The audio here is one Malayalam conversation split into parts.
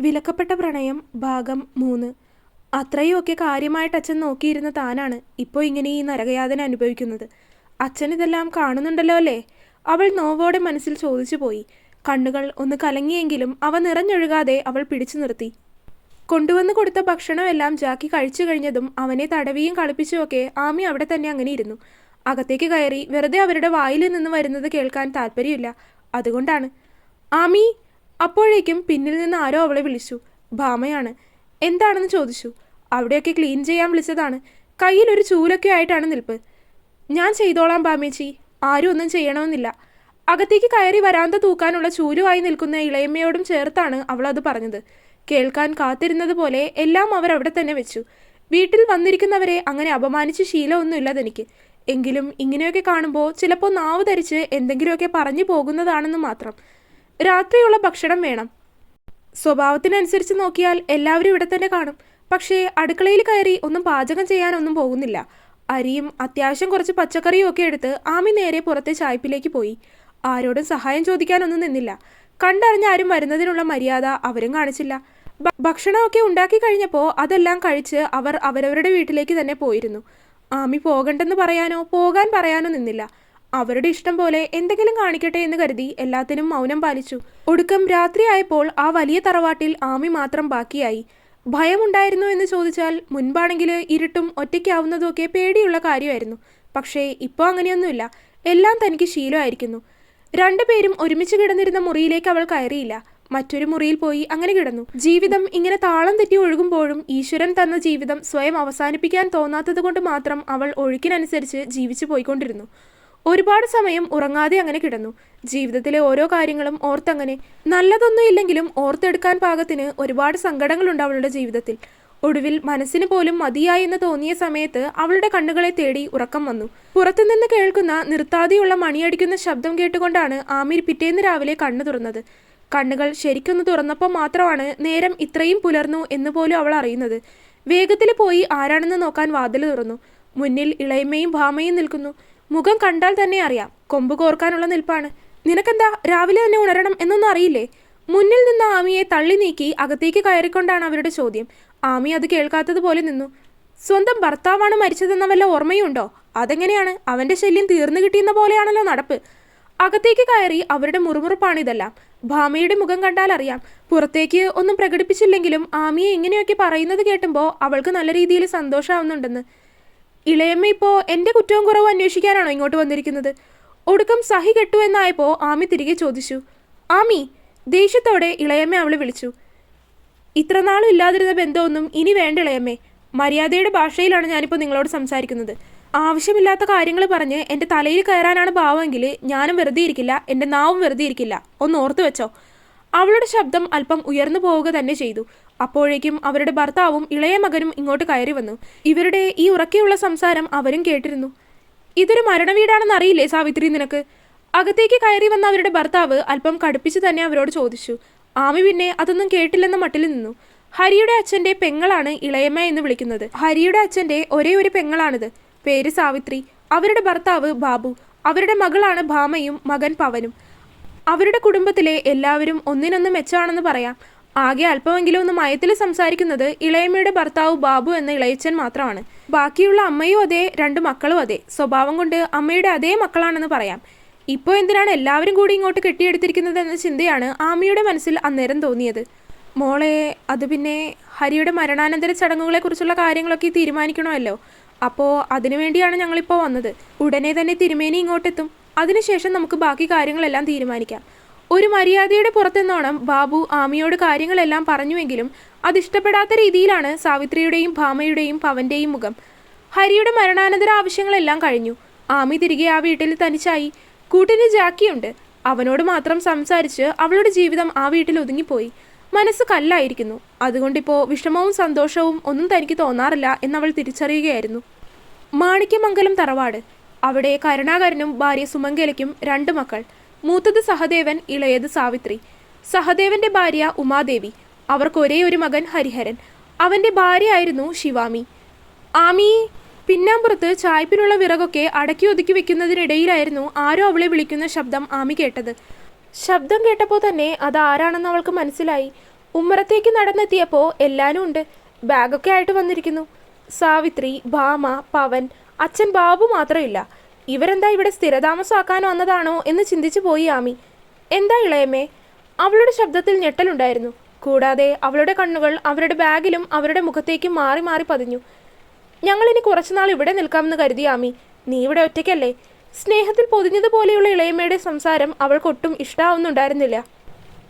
വിലക്കപ്പെട്ട പ്രണയം ഭാഗം മൂന്ന്. അത്രയുമൊക്കെ കാര്യമായിട്ട് അച്ഛൻ നോക്കിയിരുന്ന താനാണ് ഇപ്പോൾ ഇങ്ങനെ ഈ നരകയാതന അനുഭവിക്കുന്നത്. അച്ഛൻ ഇതെല്ലാം കാണുന്നുണ്ടല്ലോ അല്ലേ? അവൾ നോവോടെ മനസ്സിൽ ചോദിച്ചു പോയി. കണ്ണുകൾ ഒന്ന് കലങ്ങിയെങ്കിലും അവ നിറഞ്ഞൊഴുകാതെ അവൾ പിടിച്ചു നിർത്തി. കൊണ്ടുവന്ന് കൊടുത്ത ഭക്ഷണമെല്ലാം ജാക്കി കഴിച്ചു കഴിഞ്ഞതും അവനെ തടവിയും കളിപ്പിച്ചുമൊക്കെ ആമി അവിടെ തന്നെ അങ്ങനെ ഇരുന്നു. അകത്തേക്ക് കയറി വെറുതെ അവരുടെ വായിൽ നിന്ന് വരുന്നത് കേൾക്കാൻ താല്പര്യമില്ല. അതുകൊണ്ടാണ്. ആമി അപ്പോഴേക്കും പിന്നിൽ നിന്ന് ആരോ അവളെ വിളിച്ചു. ഭാമയാണ്. എന്താണെന്ന് ചോദിച്ചു. അവിടെയൊക്കെ ക്ലീൻ ചെയ്യാൻ വിളിച്ചതാണ്. കയ്യിൽ ഒരു ചൂലൊക്കെ ആയിട്ടാണ് നിൽപ്പ്. ഞാൻ ചെയ്തോളാം ബാമേച്ചി ആരും ഒന്നും ചെയ്യണമെന്നില്ല. അകത്തേക്ക് കയറി വരാന്ത തൂക്കാനുള്ള ചൂലുമായി നിൽക്കുന്ന ഇളയമ്മയോടും ചേർത്താണ് അവൾ അത് പറഞ്ഞത്. കേൾക്കാൻ കാത്തിരുന്നത് പോലെ എല്ലാം അവർ അവിടെ തന്നെ വെച്ചു. വീട്ടിൽ വന്നിരിക്കുന്നവരെ അങ്ങനെ അപമാനിച്ച് ശീലമൊന്നുമില്ല തനിക്ക്. എങ്കിലും ഇങ്ങനെയൊക്കെ കാണുമ്പോൾ ചിലപ്പോൾ നാവ് ധരിച്ച് എന്തെങ്കിലുമൊക്കെ പറഞ്ഞു പോകുന്നതാണെന്ന് മാത്രം. രാത്രിയുള്ള ഭക്ഷണം വേണം. സ്വഭാവത്തിനനുസരിച്ച് നോക്കിയാൽ എല്ലാവരും ഇവിടെ തന്നെ കാണും. പക്ഷേ അടുക്കളയിൽ കയറി ഒന്നും പാചകം ചെയ്യാനൊന്നും പോകുന്നില്ല. അരിയും അത്യാവശ്യം കുറച്ച് പച്ചക്കറിയും ഒക്കെ എടുത്ത് ആമി നേരെ പുറത്തെ ചായ്പിലേക്ക് പോയി. ആരോടും സഹായം ചോദിക്കാനൊന്നും നിന്നില്ല. കണ്ടറിഞ്ഞ ആരും വരുന്നതിനുള്ള മര്യാദ അവരും കാണിച്ചില്ല. ഭക്ഷണമൊക്കെ ഉണ്ടാക്കി കഴിഞ്ഞപ്പോൾ അതെല്ലാം കഴിച്ച് അവർ അവരവരുടെ വീട്ടിലേക്ക് തന്നെ പോയിരുന്നു. ആമി പോകണ്ടെന്ന് പറയാനോ പോകാൻ പറയാനോ നിന്നില്ല. അവരുടെ ഇഷ്ടം പോലെ എന്തെങ്കിലും കാണിക്കട്ടെ എന്ന് കരുതി എല്ലാത്തിനും മൗനം പാലിച്ചു. ഒടുക്കം രാത്രിയായപ്പോൾ ആ വലിയ തറവാട്ടിൽ ആമി മാത്രം ബാക്കിയായി. ഭയമുണ്ടായിരുന്നു എന്ന് ചോദിച്ചാൽ മുൻപാണെങ്കിൽ ഇരുട്ടും ഒറ്റയ്ക്കാവുന്നതുമൊക്കെ പേടിയുള്ള കാര്യമായിരുന്നു. പക്ഷേ ഇപ്പോൾ അങ്ങനെയൊന്നുമില്ല. എല്ലാം തനിക്ക് ശീലമായിരിക്കുന്നു. രണ്ടുപേരും ഒരുമിച്ച് കിടന്നിരുന്ന മുറിയിലേക്ക് അവൾ കയറിയില്ല. മറ്റൊരു മുറിയിൽ പോയി അങ്ങനെ കിടന്നു. ജീവിതം ഇങ്ങനെ താളം തെറ്റി ഒഴുകുമ്പോഴും ഈശ്വരൻ തന്ന ജീവിതം സ്വയം അവസാനിപ്പിക്കാൻ തോന്നാത്തത് കൊണ്ട് മാത്രം അവൾ ഒഴുക്കിനനുസരിച്ച് ജീവിച്ചു പോയിക്കൊണ്ടിരുന്നു. ഒരുപാട് സമയം ഉറങ്ങാതെ അങ്ങനെ കിടന്നു. ജീവിതത്തിലെ ഓരോ കാര്യങ്ങളും ഓർത്തങ്ങനെ. നല്ലതൊന്നും ഇല്ലെങ്കിലും ഓർത്തെടുക്കാൻ പാകത്തിന് ഒരുപാട് സങ്കടങ്ങളുണ്ട് അവളുടെ ജീവിതത്തിൽ. ഒടുവിൽ മനസ്സിന് പോലും മതിയായി എന്ന് തോന്നിയ സമയത്ത് അവളുടെ കണ്ണുകളെ തേടി ഉറക്കം വന്നു. പുറത്തുനിന്ന് കേൾക്കുന്ന നിർത്താതെയുള്ള മണിയടിക്കുന്ന ശബ്ദം കേട്ടുകൊണ്ടാണ് ആമിർ പിറ്റേന്ന് രാവിലെ കണ്ണു തുറന്നത്. കണ്ണുകൾ ശരിക്കൊന്ന് തുറന്നപ്പോൾ മാത്രമാണ് നേരം ഇത്രയും പുലർന്നു എന്ന് പോലും അവൾ അറിയുന്നത്. വേഗത്തിൽ പോയി ആരാണെന്ന് നോക്കാൻ വാതിൽ തുറന്നു. മുന്നിൽ ഇളയമ്മയും ഭാമയും നിൽക്കുന്നു. മുഖം കണ്ടാൽ തന്നെ അറിയാം. കൊമ്പ് കോർക്കാനുള്ള നിൽപ്പാണ്. നിനക്കെന്താ രാവിലെ തന്നെ ഉണരണം എന്നൊന്നും അറിയില്ലേ? മുന്നിൽ നിന്ന് ആമിയെ തള്ളി നീക്കി അകത്തേക്ക് കയറിക്കൊണ്ടാണ് അവരുടെ ചോദ്യം. ആമി അത് കേൾക്കാത്തതുപോലെ നിന്നു. സ്വന്തം ഭർത്താവാണ് മരിച്ചതെന്ന വല്ല ഓർമ്മയുണ്ടോ? അതെങ്ങനെയാണ്? അവന്റെ ശല്യം തീർന്നു കിട്ടിയെന്ന പോലെയാണല്ലോ നടപ്പ്. അകത്തേക്ക് കയറി അവരുടെ മുറുമുറുപ്പാണിതെല്ലാം ഭാമയുടെ മുഖം കണ്ടാൽ അറിയാം. പുറത്തേക്ക് ഒന്നും പ്രകടിപ്പിച്ചില്ലെങ്കിലും ആമിയെ ഇങ്ങനെയൊക്കെ പറയുന്നത് കേട്ടുമ്പോൾ അവൾക്ക് നല്ല രീതിയിൽ സന്തോഷമാവുന്നുണ്ടെന്ന് ഇളയമ്മ ഇപ്പോൾ എന്റെ കുറ്റവും കുറവും അന്വേഷിക്കാനാണോ ഇങ്ങോട്ട് വന്നിരിക്കുന്നത്? ഒടുക്കം സഹി കെട്ടു എന്നായപ്പോൾ ആമി തിരികെ ചോദിച്ചു. ആമി ദേഷ്യത്തോടെ ഇളയമ്മ അവളെ വിളിച്ചു. ഇത്രനാളും ഇല്ലാതിരുന്ന ബന്ധമൊന്നും ഇനി വേണ്ട ഇളയമ്മേ. മര്യാദയുടെ ഭാഷയിലാണ് ഞാനിപ്പോൾ നിങ്ങളോട് സംസാരിക്കുന്നത്. ആവശ്യമില്ലാത്ത കാര്യങ്ങൾ പറഞ്ഞ് എന്റെ തലയിൽ കയറാനാണ് ഭാവമെങ്കിൽ ഞാനും വെറുതെ ഇരിക്കില്ല എന്റെ നാവും വെറുതെ ഇരിക്കില്ല. ഒന്ന് ഓർത്തു വെച്ചോ. അവളുടെ ശബ്ദം അല്പം ഉയർന്നു പോവുക തന്നെ ചെയ്തു. അപ്പോഴേക്കും അവരുടെ ഭർത്താവും ഇളയ മകനും ഇങ്ങോട്ട് കയറി വന്നു. ഇവരുടെ ഈ ഉറക്കെയുള്ള സംസാരം അവരും കേട്ടിരുന്നു. ഇതൊരു മരണവീടാണെന്ന് അറിയില്ലേ സാവിത്രി നിനക്ക്? അകത്തേക്ക് കയറി വന്ന അവരുടെ ഭർത്താവ് അല്പം കടുപ്പിച്ച് തന്നെ അവരോട് ചോദിച്ചു. ആമി പിന്നെ അതൊന്നും കേട്ടില്ലെന്ന മട്ടിൽ നിന്നു. ഹരിയുടെ അച്ഛന്റെ പെങ്ങളാണ് ഇളയമ്മ എന്ന് വിളിക്കുന്നത്. ഹരിയുടെ അച്ഛന്റെ ഒരേ ഒരു പെങ്ങളാണിത്. പേര് സാവിത്രി. അവരുടെ ഭർത്താവ് ബാബു. അവരുടെ മകളാണ് ഭാമയും മകൻ പവനും. അവരുടെ കുടുംബത്തിലെ എല്ലാവരും ഒന്നിനൊന്ന് മെച്ചമാണെന്ന് പറയാം. ആകെ അല്പമെങ്കിലും ഒന്ന് മയത്തിൽ സംസാരിക്കുന്നത് ഇളയമ്മയുടെ ഭർത്താവ് ബാബു എന്ന ഇളയച്ചൻ മാത്രമാണ്. ബാക്കിയുള്ള അമ്മയും അതെ രണ്ട് മക്കളും അതെ. സ്വഭാവം കൊണ്ട് അമ്മയുടെ അതേ മക്കളാണെന്ന് പറയാം. ഇപ്പോൾ എന്തിനാണ് എല്ലാവരും കൂടി ഇങ്ങോട്ട് കെട്ടിയെടുത്തിരിക്കുന്നത് എന്ന ചിന്തയാണ് ആമിയുടെ മനസ്സിൽ അന്നേരം തോന്നിയത്. മോളെ അത് പിന്നെ ഹരിയുടെ മരണാനന്തര ചടങ്ങുകളെക്കുറിച്ചുള്ള കാര്യങ്ങളൊക്കെ തീരുമാനിക്കണമല്ലോ. അപ്പോൾ അതിനുവേണ്ടിയാണ് ഞങ്ങളിപ്പോൾ വന്നത്. ഉടനെ തന്നെ തിരുമേനി ഇങ്ങോട്ടെത്തും. അതിനുശേഷം നമുക്ക് ബാക്കി കാര്യങ്ങളെല്ലാം തീരുമാനിക്കാം. ഒരു മര്യാദയുടെ പുറത്തെന്നോണം ബാബു ആമിയോട് കാര്യങ്ങളെല്ലാം പറഞ്ഞുവെങ്കിലും അതിഷ്ടപ്പെടാത്ത രീതിയിലാണ് സാവിത്രിയുടെയും ഭാമയുടെയും പവന്റെയും മുഖം. ഹരിയുടെ മരണാനന്തര ആവശ്യങ്ങളെല്ലാം കഴിഞ്ഞു. ആമി തിരികെ ആ വീട്ടിൽ തനിച്ചായി. കൂട്ടിന് ജാക്കിയുണ്ട്. അവനോട് മാത്രം സംസാരിച്ച് അവളുടെ ജീവിതം ആ വീട്ടിൽ ഒതുങ്ങിപ്പോയി. മനസ്സ് കല്ലായിരിക്കുന്നു. അതുകൊണ്ടിപ്പോൾ വിഷമവും സന്തോഷവും ഒന്നും തനിക്ക് തോന്നാറില്ല എന്നവൾ തിരിച്ചറിയുകയായിരുന്നു. മാണിക്യമംഗലം തറവാട്. അവിടെ കരുണാകരനും ഭാര്യ സുമംഗലയ്ക്കും രണ്ട് മക്കൾ. മൂത്തത് സഹദേവൻ ഇളയത് സാവിത്രി. സഹദേവന്റെ ഭാര്യ ഉമാദേവി. അവർക്ക് ഒരേ ഒരു മകൻ ഹരിഹരൻ. അവന്റെ ഭാര്യയായിരുന്നു ശിവാമി. ആമി പിന്നാമ്പുറത്ത് ചായ്പിലുള്ള വിറകൊക്കെ അടക്കി ഒതുക്കി വെക്കുന്നതിനിടയിലായിരുന്നു ആരോ അവളെ വിളിക്കുന്ന ശബ്ദം ആമി കേട്ടത്. ശബ്ദം കേട്ടപ്പോൾ തന്നെ അത് ആരാണെന്ന് അവൾക്ക് മനസ്സിലായി. ഉമ്മറത്തേക്ക് നടന്നെത്തിയപ്പോൾ എല്ലാനും ഉണ്ട്. ബാഗൊക്കെ ആയിട്ട് വന്നിരിക്കുന്നു. സാവിത്രി ഭാമ പവൻ അച്ഛൻ ബാബു മാത്രമില്ല. ഇവരെന്താ ഇവിടെ സ്ഥിരതാമസമാക്കാൻ വന്നതാണോ എന്ന് ചിന്തിച്ചു പോയി ആമി. എന്താ ഇളയമ്മേ? അവളുടെ ശബ്ദത്തിൽ ഞെട്ടലുണ്ടായിരുന്നു. കൂടാതെ അവളുടെ കണ്ണുകൾ അവരുടെ ബാഗിലും അവരുടെ മുഖത്തേക്കും മാറി മാറി പതിഞ്ഞു. ഇനി കുറച്ചുനാൾ ഇവിടെ നിൽക്കാമെന്ന് കരുതി ആമി. നീ ഇവിടെ ഒറ്റയ്ക്കല്ലേ? സ്നേഹത്തിൽ പൊതിഞ്ഞതുപോലെയുള്ള ഇളയമ്മയുടെ സംസാരം അവൾക്കൊട്ടും ഇഷ്ടാവുന്നുണ്ടായിരുന്നില്ല.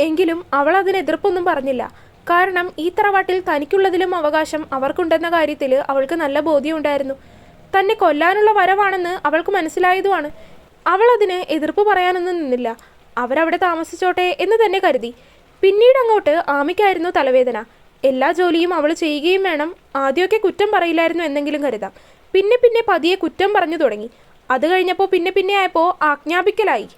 എങ്കിലും അവൾ അതിന് എതിർപ്പൊന്നും പറഞ്ഞില്ല. കാരണം ഈ തറവാട്ടിൽ തനിക്കുള്ളതിലും അവകാശം അവർക്കുണ്ടെന്ന കാര്യത്തിൽ അവൾക്ക് നല്ല ബോധ്യമുണ്ടായിരുന്നു തന്നെ കൊല്ലാനുള്ള വരവാണെന്ന് അവൾക്ക് മനസ്സിലായതുമാണ്. അവൾ അതിന് എതിർപ്പ് പറയാനൊന്നും നിന്നില്ല. അവരവിടെ താമസിച്ചോട്ടെ എന്ന് തന്നെ കരുതി. പിന്നീട് അങ്ങോട്ട് ആമിക്കായിരുന്നു തലവേദന. എല്ലാ ജോലിയും അവൾ ചെയ്യുകയും വേണം. ആദ്യമൊക്കെ കുറ്റം പറയില്ലായിരുന്നു എന്നെങ്കിലും കരുതാം. പിന്നെ പിന്നെ പതിയെ കുറ്റം പറഞ്ഞു തുടങ്ങി. അത് കഴിഞ്ഞപ്പോൾ പിന്നെ പിന്നെ ആയപ്പോൾ ആജ്ഞാപിക്കലായി.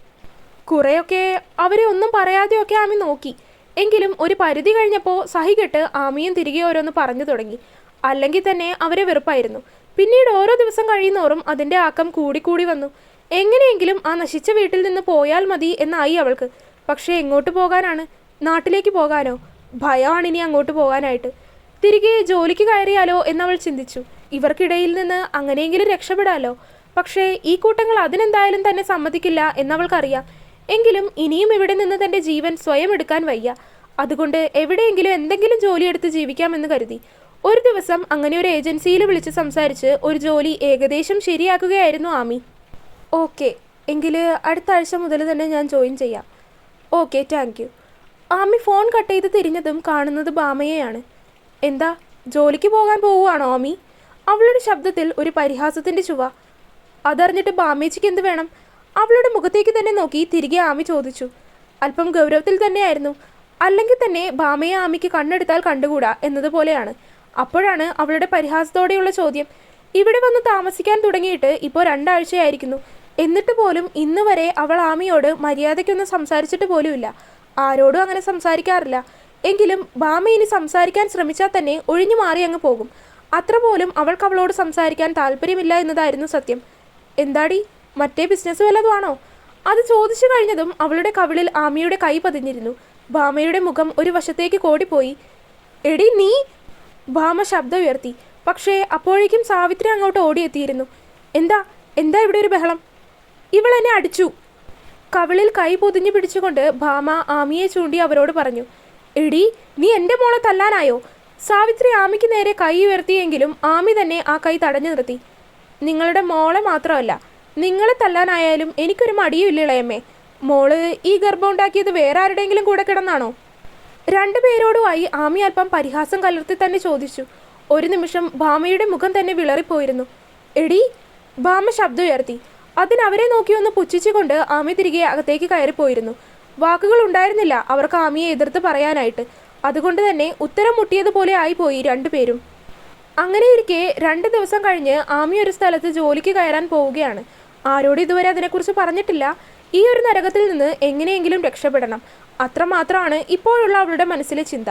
കുറേയൊക്കെ അവരെ ഒന്നും പറയാതെയൊക്കെ ആമി നോക്കി. എങ്കിലും ഒരു പരിധി കഴിഞ്ഞപ്പോൾ സഹികെട്ട് ആമിയും തിരികെ ഓരോന്ന് പറഞ്ഞു തുടങ്ങി. അല്ലെങ്കിൽ തന്നെ അവരെ വെറുപ്പായിരുന്നു. പിന്നീട് ഓരോ ദിവസം കഴിയുന്നോറും അതിന്റെ ആക്കം കൂടിക്കൂടി വന്നു. എങ്ങനെയെങ്കിലും ആ നശിച്ച വീട്ടിൽ നിന്ന് പോയാൽ മതി എന്നായി അവൾക്ക്. പക്ഷേ എങ്ങോട്ട് പോകാനാണ്? നാട്ടിലേക്ക് പോകാനോ? ഭയമാണ് ഇനി അങ്ങോട്ട് പോകാനായിട്ട്. തിരികെ ജോലിക്ക് കയറിയാലോ എന്നവൾ ചിന്തിച്ചു. ഇവർക്കിടയിൽ നിന്ന് അങ്ങനെയെങ്കിലും രക്ഷപ്പെടാലോ? പക്ഷേ ഈ കൂട്ടങ്ങൾ അതിനെന്തായാലും തന്നെ സമ്മതിക്കില്ല എന്നവൾക്കറിയാം. എങ്കിലും ഇനിയും ഇവിടെ നിന്ന് തന്റെ ജീവൻ സ്വയം എടുക്കാൻ വയ്യ. അതുകൊണ്ട് എവിടെയെങ്കിലും എന്തെങ്കിലും ജോലിയെടുത്ത് ജീവിക്കാമെന്ന് കരുതി. ഒരു ദിവസം അങ്ങനെ ഒരു ഏജൻസിയിൽ വിളിച്ച് സംസാരിച്ച് ഒരു ജോലി ഏകദേശം ശരിയാക്കുകയായിരുന്നു ആമി. ഓക്കെ എങ്കിൽ അടുത്ത ആഴ്ച മുതൽ തന്നെ ഞാൻ ജോയിൻ ചെയ്യാം. Okay thank you. Ami phone cut ചെയ്ത് തിരിഞ്ഞതും കാണുന്നത് ബാമയെയാണ് എന്താ ജോലിക്ക് പോകാൻ പോവുകയാണോ ആമി? അവളുടെ ശബ്ദത്തിൽ ഒരു പരിഹാസത്തിന്റെ ചുവ. അതറിഞ്ഞിട്ട് ബാമേച്ചിക്ക് എന്ത് വേണം? അവളുടെ മുഖത്തേക്ക് തന്നെ നോക്കി തിരികെ ആമി ചോദിച്ചു. അല്പം ഗൗരവത്തിൽ തന്നെയായിരുന്നു. അല്ലെങ്കിൽ തന്നെ ബാമയെ ആമിക്ക് കണ്ണെടുത്താൽ കണ്ടുകൂടാ എന്നതുപോലെയാണ്. അപ്പോഴാണ് അവളുടെ പരിഹാസത്തോടെയുള്ള ചോദ്യം. ഇവിടെ വന്ന് താമസിക്കാൻ തുടങ്ങിയിട്ട് ഇപ്പോൾ രണ്ടാഴ്ചയായിരിക്കുന്നു. എന്നിട്ട് പോലും ഇന്ന് വരെ അവൾ ആമിയോട് മര്യാദയ്ക്കൊന്നും സംസാരിച്ചിട്ട് പോലുമില്ല. ആരോടും അങ്ങനെ സംസാരിക്കാറില്ല. എങ്കിലും ബാമ ഇനി സംസാരിക്കാൻ ശ്രമിച്ചാൽ തന്നെ ഒഴിഞ്ഞു മാറി അങ്ങ് പോകും. അത്ര പോലും അവൾക്ക് അവളോട് സംസാരിക്കാൻ താല്പര്യമില്ല എന്നതായിരുന്നു സത്യം. എന്താടി? മറ്റേ ബിസിനസ് വല്ലതുമാണോ അത് ചോദിച്ചു കഴിഞ്ഞതും അവളുടെ കവിളിൽ ആമിയുടെ കൈ പതിഞ്ഞിരുന്നു. ബാമയുടെ മുഖം ഒരു വശത്തേക്ക് കോടിപ്പോയി. എടി നീ ഭാമ ശബ്ദം ഉയർത്തി പക്ഷേ അപ്പോഴേക്കും സാവിത്രി അങ്ങോട്ട് ഓടിയെത്തിയിരുന്നു. എന്താ? എന്താ ഇവിടെ ഒരു ബഹളം? ഇവൾ എന്നെ അടിച്ചു. കവിളിൽ കൈ പൊതിഞ്ഞു പിടിച്ചുകൊണ്ട് ഭാമ ആമിയെ ചൂണ്ടി അവരോട് പറഞ്ഞു എടി നീ എന്റെ മോളെ തല്ലാനായോ? സാവിത്രി ആമിക്ക് നേരെ കൈ ഉയർത്തിയെങ്കിലും ആമി തന്നെ ആ കൈ തടഞ്ഞു നിർത്തി. നിങ്ങളുടെ മോളെ മാത്രമല്ല നിങ്ങളെ തല്ലാനായാലും എനിക്കൊരു മടിയുമില്ല ഇളയമ്മേ. മോൾ ഈ ഗർഭം ഉണ്ടാക്കിയത് വേറെ ആരുടെയെങ്കിലും കൂടെ കിടന്നാണോ? രണ്ടുപേരോടുമായി ആമി അല്പം പരിഹാസം കലർത്തി തന്നെ ചോദിച്ചു. ഒരു നിമിഷം ഭാമയുടെ മുഖം തന്നെ വിളറിപ്പോയിരുന്നു. എടി ഭാമ ശബ്ദം ഉയർത്തി അതിനവരെ നോക്കി ഒന്ന് പുച്ഛിച്ചുകൊണ്ട് ആമി തിരികെ അകത്തേക്ക് കയറിപ്പോയിരുന്നു. വാക്കുകൾ ഉണ്ടായിരുന്നില്ല അവർക്ക് ആമിയെ എതിർത്ത് പറയാനായിട്ട്. അതുകൊണ്ട് തന്നെ ഉത്തരം മുട്ടിയതുപോലെ ആയിപ്പോയി രണ്ടുപേരും അങ്ങനെയിരിക്കെ രണ്ട് ദിവസം കഴിഞ്ഞ് ആമി ഒരു സ്ഥലത്ത് ജോലിക്ക് കയറാൻ പോവുകയാണ്. ആരോടും ഇതുവരെ അതിനെക്കുറിച്ച് പറഞ്ഞിട്ടില്ല? ഈ ഒരു നരകത്തിൽ നിന്ന് എങ്ങനെയെങ്കിലും രക്ഷപ്പെടണം. അത്രമാത്രമാണ് ഇപ്പോഴുള്ള അവളുടെ മനസ്സിലെ ചിന്ത.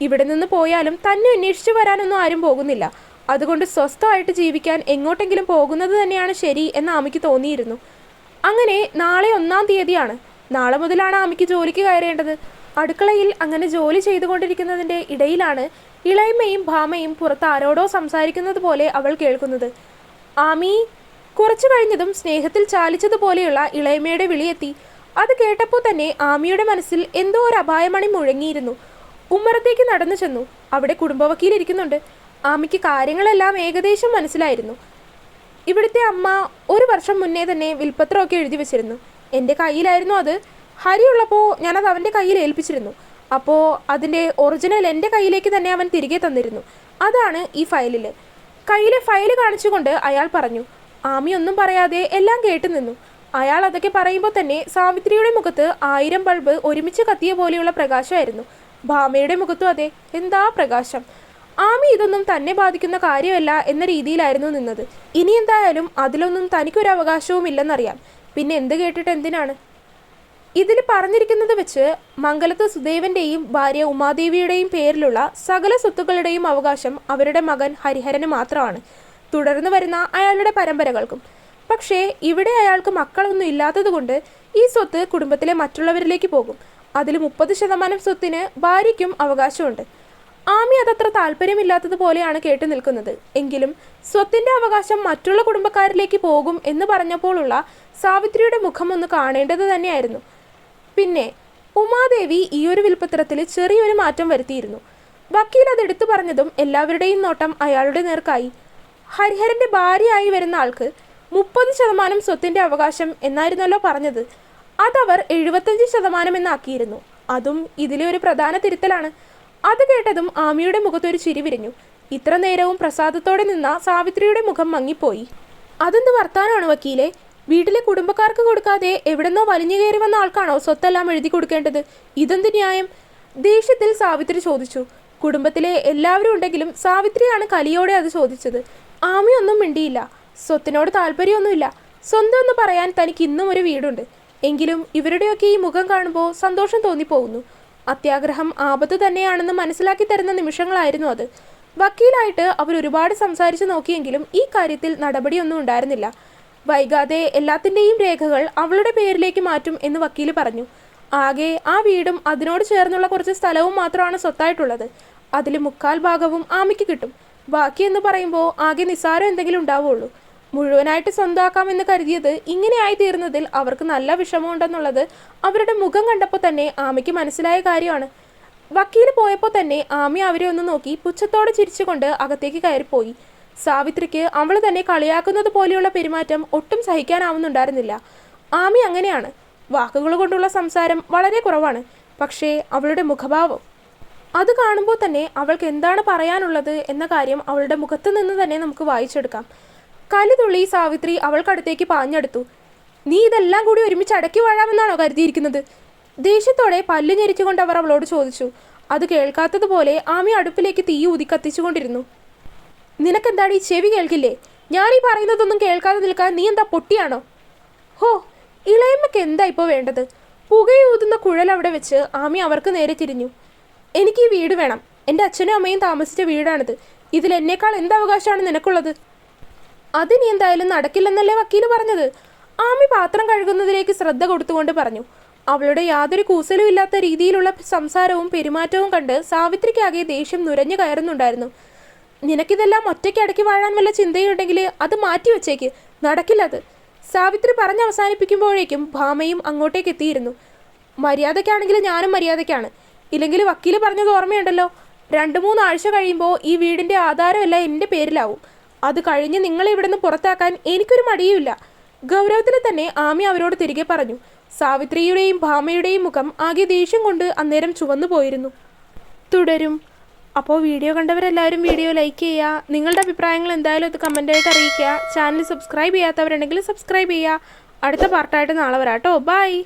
ഇവിടെ നിന്ന് പോയാലും തന്നെ അന്വേഷിച്ചു വരാനൊന്നും ആരും പോകുന്നില്ല. അതുകൊണ്ട് സ്വസ്ഥമായിട്ട് ജീവിക്കാൻ എങ്ങോട്ടെങ്കിലും പോകുന്നത് തന്നെയാണ് ശരി എന്ന് ആമിക്ക് തോന്നിയിരുന്നു. അങ്ങനെ നാളെ ഒന്നാം തീയതിയാണ്. നാളെ മുതലാണ് ആമിക്ക് ജോലിക്ക് കയറേണ്ടത്. അടുക്കളയിൽ അങ്ങനെ ജോലി ചെയ്തുകൊണ്ടിരിക്കുന്നതിന്റെ ഇടയിലാണ് ഇളയമ്മയും ഭാമയും പുറത്ത് ആരോടോ സംസാരിക്കുന്നത് പോലെ അവൾ കേൾക്കുന്നത്. ആമി കുറച്ചു കഴിഞ്ഞതും സ്നേഹത്തിൽ ചാലിച്ചതുപോലെയുള്ള ഇളയമ്മയുടെ വിളിയെത്തി. അത് കേട്ടപ്പോൾ തന്നെ ആമിയുടെ മനസ്സിൽ എന്തോ ഒരു അപായമണി മുഴങ്ങിയിരുന്നു. ഉമ്മറത്തേക്ക് നടന്നു ചെന്നു. അവിടെ കുടുംബവക്കീൽ ഇരിക്കുന്നുണ്ട്. ആമിക്ക് കാര്യങ്ങളെല്ലാം ഏകദേശം മനസ്സിലായിരുന്നു. ഇവിടുത്തെ അമ്മ ഒരു വർഷം മുന്നേ തന്നെ വിൽപ്പത്രമൊക്കെ എഴുതി വെച്ചിരുന്നു. എന്റെ കയ്യിലായിരുന്നു അത്. ഹരി ഹരിയുള്ളപ്പോൾ ഞാനത് അവന്റെ കയ്യിൽ ഏൽപ്പിച്ചിരുന്നു. അപ്പോൾ അതിന്റെ ഒറിജിനൽ എന്റെ കയ്യിലേക്ക് തന്നെ അവൻ തിരികെ തന്നിരുന്നു. അതാണ് ഈ ഫയലിൽ കയ്യിലെ ഫയൽ കാണിച്ചുകൊണ്ട് അയാൾ പറഞ്ഞു ആമി ഒന്നും പറയാതെ എല്ലാം കേട്ടു നിന്നു. അയാൾ അതൊക്കെ പറയുമ്പോൾ തന്നെ സാവിത്രിയുടെ മുഖത്ത് ആയിരം ബൾബ് ഒരുമിച്ച് കത്തിയ പോലെയുള്ള പ്രകാശമായിരുന്നു. ഭാമയുടെ മുഖത്തും അതെ. എന്താ പ്രകാശം? ആമി ഇതൊന്നും തന്നെ ബാധിക്കുന്ന കാര്യമല്ല എന്ന രീതിയിലായിരുന്നു നിന്നത്. ഇനി എന്തായാലും അതിലൊന്നും തനിക്കൊരു അവകാശവും ഇല്ലെന്നറിയാം പിന്നെ എന്ത് കേട്ടിട്ട് എന്തിനാണ്? ഇതിൽ പറഞ്ഞിരിക്കുന്നത് വെച്ച് മംഗലത്ത് സുദേവന്റെയും ഭാര്യ ഉമാദേവിയുടെയും പേരിലുള്ള സകല സ്വത്തുക്കളുടെയും അവകാശം അവരുടെ മകൻ ഹരിഹരന് മാത്രമാണ്. തുടർന്ന് വരുന്ന അയാളുടെ പരമ്പരകൾക്കും. പക്ഷേ ഇവിടെ അയാൾക്ക് മക്കളൊന്നും ഇല്ലാത്തതുകൊണ്ട് ഈ സ്വത്ത് കുടുംബത്തിലെ മറ്റുള്ളവരിലേക്ക് പോകും. അതിൽ മുപ്പത് ശതമാനം സ്വത്തിന് ഭാര്യയ്ക്കും അവകാശമുണ്ട്. ആമി അതത്ര താല്പര്യമില്ലാത്തതുപോലെയാണ് കേട്ടു നിൽക്കുന്നത്. എങ്കിലും സ്വത്തിന്റെ അവകാശം മറ്റുള്ള കുടുംബക്കാരിലേക്ക് പോകും എന്ന് പറഞ്ഞപ്പോഴുള്ള സാവിത്രിയുടെ മുഖം ഒന്ന് കാണേണ്ടത് തന്നെയായിരുന്നു. പിന്നെ ഉമാദേവി ഈ ഒരു വിൽപ്പത്രത്തിൽ ചെറിയൊരു മാറ്റം വരുത്തിയിരുന്നു. വക്കീൽ അത് എടുത്തു പറഞ്ഞതും എല്ലാവരുടെയും നോട്ടം അയാളുടെ നേർക്കായി. ഹരിഹരന്റെ ഭാര്യയായി വരുന്ന ആൾക്ക് മുപ്പത് ശതമാനം സ്വത്തിന്റെ അവകാശം എന്നായിരുന്നല്ലോ പറഞ്ഞത്. അതവർ എഴുപത്തഞ്ച് ശതമാനം എന്നാക്കിയിരുന്നു. അതും ഇതിലെ ഒരു പ്രധാന തിരുത്തലാണ്. അത് കേട്ടതും ആമിയുടെ മുഖത്തൊരു ചിരി വിരിഞ്ഞു. ഇത്ര നേരവും പ്രസാദത്തോടെ നിന്ന സാവിത്രിയുടെ മുഖം മങ്ങിപ്പോയി. അതെന്ത് വർത്താനാണ് വക്കീലെ? വീട്ടിലെ കുടുംബക്കാർക്ക് കൊടുക്കാതെ എവിടെന്നോ വലിഞ്ഞു കയറി വന്ന ആൾക്കാണോ സ്വത്തെല്ലാം എഴുതി കൊടുക്കേണ്ടത്? ഇതെന്ത് ന്യായം? ദേഷ്യത്തിൽ സാവിത്രി ചോദിച്ചു. കുടുംബത്തിലെ എല്ലാവരും ഉണ്ടെങ്കിലും സാവിത്രിയാണ് കലിയോടെ അത് ചോദിച്ചത്. ആമി ഒന്നും മിണ്ടിയില്ല. സ്വത്തിനോട് താല്പര്യമൊന്നുമില്ല. സ്വന്തം എന്ന് പറയാൻ തനിക്ക് ഇന്നും ഒരു വീടുണ്ട്. എങ്കിലും ഇവരുടെയൊക്കെ ഈ മുഖം കാണുമ്പോൾ സന്തോഷം തോന്നിപ്പോകുന്നു. അത്യാഗ്രഹം ആപത്ത് തന്നെയാണെന്ന് മനസ്സിലാക്കി തരുന്ന നിമിഷങ്ങളായിരുന്നു അത്. വക്കീലായിട്ട് അവർ ഒരുപാട് സംസാരിച്ചു നോക്കിയെങ്കിലും ഈ കാര്യത്തിൽ നടപടിയൊന്നും ഉണ്ടായിരുന്നില്ല. വൈകാതെ എല്ലാത്തിന്റെയും രേഖകൾ അവളുടെ പേരിലേക്ക് മാറ്റും എന്ന് വക്കീൽ പറഞ്ഞു. ആകെ ആ വീടും അതിനോട് ചേർന്നുള്ള കുറച്ച് സ്ഥലവും മാത്രമാണ് സ്വത്തായിട്ടുള്ളത്. അതിൽ മുക്കാൽ ഭാഗവും ആമയ്ക്ക് കിട്ടും. ബാക്കി എന്ന് പറയുമ്പോൾ ആകെ നിസ്സാരം എന്തെങ്കിലും ഉണ്ടാവുള്ളൂ. മുഴുവനായിട്ട് സ്വന്തമാക്കാമെന്ന് കരുതിയത് ഇങ്ങനെയായി തീർന്നതിൽ അവർക്ക് നല്ല വിഷമമുണ്ടെന്നുള്ളത് അവരുടെ മുഖം കണ്ടപ്പോൾ തന്നെ ആമയ്ക്ക് മനസ്സിലായ കാര്യമാണ്. വക്കീൽ പോയപ്പോൾ തന്നെ ആമി അവരെ ഒന്ന് നോക്കി പുച്ഛത്തോടെ ചിരിച്ചുകൊണ്ട് അകത്തേക്ക് കയറിപ്പോയി. സാവിത്രിക്ക് അവൾ തന്നെ കളിയാക്കുന്നത് പോലെയുള്ള പെരുമാറ്റം ഒട്ടും സഹിക്കാനാവുന്നുണ്ടായിരുന്നില്ല. ആമി അങ്ങനെയാണ്. വാക്കുകൾ കൊണ്ടുള്ള സംസാരം വളരെ കുറവാണ്. പക്ഷേ അവളുടെ മുഖഭാവം. അത് കാണുമ്പോൾ തന്നെ അവൾക്ക് എന്താണ് പറയാനുള്ളത് എന്ന കാര്യം അവളുടെ മുഖത്ത് നിന്ന് തന്നെ നമുക്ക് വായിച്ചെടുക്കാം. കലിതുള്ളി സാവിത്രി അവൾക്കടുത്തേക്ക് പാഞ്ഞെടുത്തു. നീ ഇതെല്ലാം കൂടി ഒരുമിച്ച് അടക്കി വാഴാമെന്നാണോ കരുതിയിരിക്കുന്നത്? ദേഷ്യത്തോടെ പല്ലു ഞെരിച്ചുകൊണ്ട് അവർ അവളോട് ചോദിച്ചു. അത് കേൾക്കാത്തതുപോലെ ആമി അടുപ്പിലേക്ക് തീ ഊതി കത്തിച്ചുകൊണ്ടിരുന്നു. നിനക്കെന്താണ് ഈ ചെവി കേൾക്കില്ലേ? ഞാൻ ഈ പറയുന്നതൊന്നും കേൾക്കാതെ നിൽക്കാൻ നീ എന്താ പൊട്ടിയാണോ? ഹോ ഇളയമ്മയ്ക്ക് എന്താ ഇപ്പോൾ വേണ്ടത്? പുകയൂതുന്ന കുഴൽ അവിടെ വെച്ച് ആമി അവർക്ക് നേരെ തിരിഞ്ഞു. എനിക്ക് ഈ വീട് വേണം. എന്റെ അച്ഛനും അമ്മയും താമസിച്ച വീടാണിത്. ഇതിൽ എന്നേക്കാൾ എന്ത് അവകാശമാണ് നിനക്കുള്ളത്? അതിനി എന്തായാലും നടക്കില്ലെന്നല്ലേ വക്കീൽ പറഞ്ഞത്? ആമി പാത്രം കഴുകുന്നതിലേക്ക് ശ്രദ്ധ കൊടുത്തുകൊണ്ട് പറഞ്ഞു. അവളുടെ യാതൊരു കൂസലും ഇല്ലാത്ത രീതിയിലുള്ള സംസാരവും പെരുമാറ്റവും കണ്ട് സാവിത്രിക്കാകെ ദേഷ്യം നുരഞ്ഞു കയറുന്നുണ്ടായിരുന്നു. നിനക്കിതെല്ലാം ഒറ്റയ്ക്ക് അടക്കി വാഴാൻ വല്ല ചിന്തയുണ്ടെങ്കിൽ അത് മാറ്റി വെച്ചേക്ക്. നടക്കില്ലത് സാവിത്രി പറഞ്ഞ് അവസാനിപ്പിക്കുമ്പോഴേക്കും ഭാമയും അങ്ങോട്ടേക്ക് എത്തിയിരുന്നു. മര്യാദയ്ക്കാണെങ്കിൽ ഞാനും മര്യാദയ്ക്കാണ്. ഇല്ലെങ്കിൽ വക്കീൽ പറഞ്ഞത് ഓർമ്മയുണ്ടല്ലോ. രണ്ട് മൂന്ന് ആഴ്ച കഴിയുമ്പോൾ ഈ വീടിന്റെ ആധാരമെല്ലാം എന്റെ പേരിലാവും. അത് കഴിഞ്ഞ് നിങ്ങളെ ഇവിടുന്ന് പുറത്താക്കാൻ എനിക്കൊരു മടിയുമില്ല. ഗൗരവത്തിൽ തന്നെ ആമി അവരോട് തിരികെ പറഞ്ഞു. സാവിത്രിയുടെയും ഭാമയുടെയും മുഖം ആകെ ദേഷ്യം കൊണ്ട് അന്നേരം ചുവന്നു പോയിരുന്നു. തുടരും. അപ്പോൾ വീഡിയോ കണ്ടവരെല്ലാവരും വീഡിയോ ലൈക്ക് ചെയ്യുക നിങ്ങളുടെ അഭിപ്രായങ്ങൾ എന്തായാലും അത് കമന്റായിട്ട് അറിയിക്കുക. ചാനൽ സബ്സ്ക്രൈബ് ചെയ്യാത്തവരുണ്ടെങ്കിൽ സബ്സ്ക്രൈബ് ചെയ്യുക അടുത്ത പാർട്ടായിട്ട് നാളെ വരാട്ടോ ബൈ.